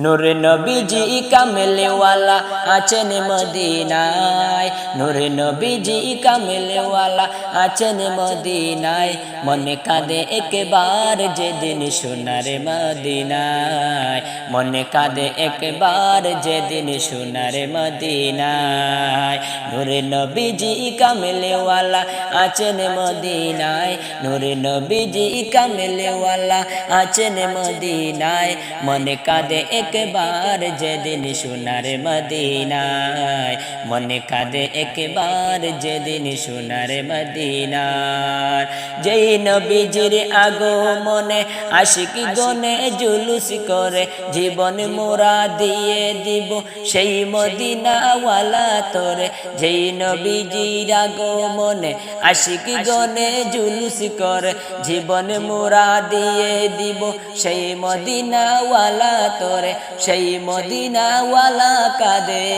নূরে নবীজি কামেলেওয়ালা আছেন মদিনায়। নূরে নবীজি কামেলেওয়ালা আছেন মদিনায়। মনে কাঁদে একবার যেদিন সোনার মদিনায়। মনে কাঁদে একবার যেদিন সোনার মদিনায়। নূরে নবীজি কামেলেওয়ালা আছেন মদিনায়। নূরে নবীজি কামেলেওয়ালা আছেন মদিনায়। মনে কাঁদে একবার যেদিন সোনার মদিনায়, মনে কাঁদে একবার যেদিন সোনার মদিনায়। যেই নবীজির আগো মনে আশিক গনে জুলুস করে জীবন মোরা দিয়ে দিব, সেই মদিনাওয়ালা তোরে। যেই নবীজির আগো মনে আশিক গনে জুলুস করে জীবন মোরা দিয়ে দিব, সেই মদিনাওয়ালা তোরে। সেই মদিনাওয়ালা কাদে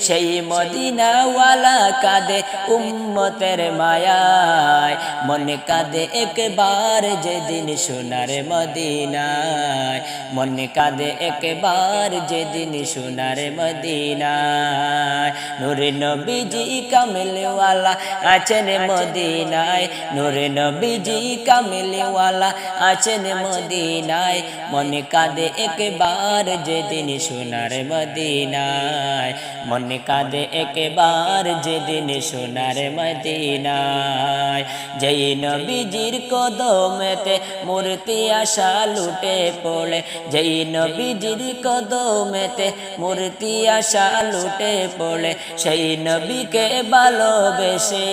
সেই মদিনাওয়ালা কাদে উম্মতের মায়ায়। মনে কাঁদে একবার যেদিন সোনার মদিনায়। মনে কাঁদে একবার যেদিন সোনার মদিনায়। নূরে নবীজি কামলেওয়ালা আছেন মদিনায়। নূরে নবীজি কামলেওয়ালা আছেন মদিনায়। মনে কাঁদে একবার যেদিন সোনার মদিনায়। মনে কাঁদে একবার যেদিন সোনার মদিনায়। যেই নবীজির কদমেতে মূর্তি আশা লুটে পড়ে, যেই নবীজির কদমেতে মূর্তি আশা লুটে পড়ে, সেই নবীকে ভালোবেসে,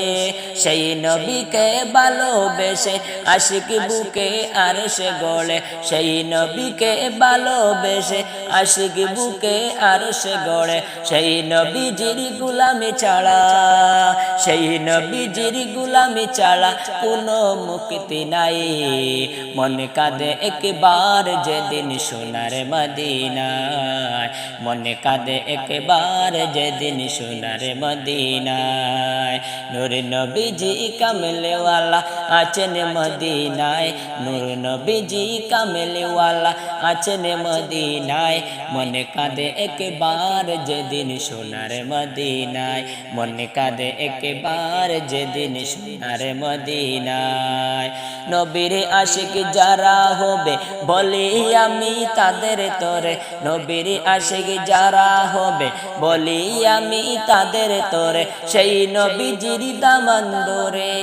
সেই নবীকে ভালোবেসে আশিক বুকে আর সে গড়ে সেই নবীকে ভালোবেসে আশিক বুকে আর সে গড়ে সেই নবীজির গুলামি ছাড়া, সেই নবীজির গুলামি ছাড়া কোনো মুক্তি নাই। মনে কাঁদে একবার যেদিন সোনার মদিনায়, মনে কাঁদে একবার যেদিন সোনার মদিনায়। নূর নবীজি কামলেওয়ালা আছেন মদিনায়, নূর নবীজি কামলেওয়ালা আছেন মদিনায়। মনে কাঁদে একবার যেদিন সোনার মদিনায়, মনে কাঁদে একবার যেদিন সোনার মদিনায়। নবীর আশিক যারা হবে, বলি আমি তাদের তরে। নবীর আশিক যারা হবে, বলি আমি তাদের তরে। সেই নবীজির দামন্দরে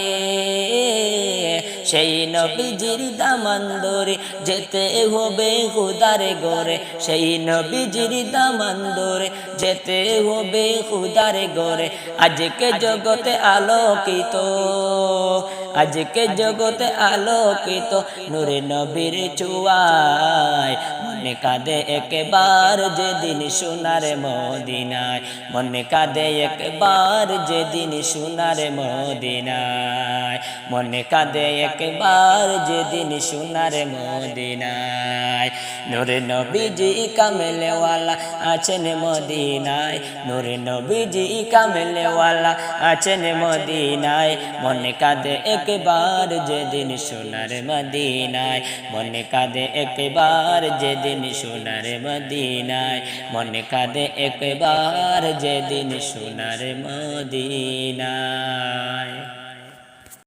সেই নবীজির দামন্দরে যেতে হবে খুদারে গরে সেই নবীজির দামন্দরে যেতে হবে খুদারে গরে আজকে জগতে আলোকিত আজকে জগতে আলোকিত, নূরে নবীর চুয়ায়। মনে কাঁদে একবার যেদিন সোনার মদিনায়। মনে কাঁদে একবার যেদিন সোনার মদিনায়। মনে কাঁদে একবার যেদিন সোনার মদিনায়। নূরে নবীজি কামেলেওয়ালা আছেন মদিনায়। নূরে নবীজি কামেলেওয়ালা আছেন মদিনায়। মনে কাঁদে একবার যেদিন সোনার মদিনায়, মনে কাঁদে একবার যেদিন সোনার মদিনায়, মনে কাঁদে একবার যেদিন সোনার মদিনায়।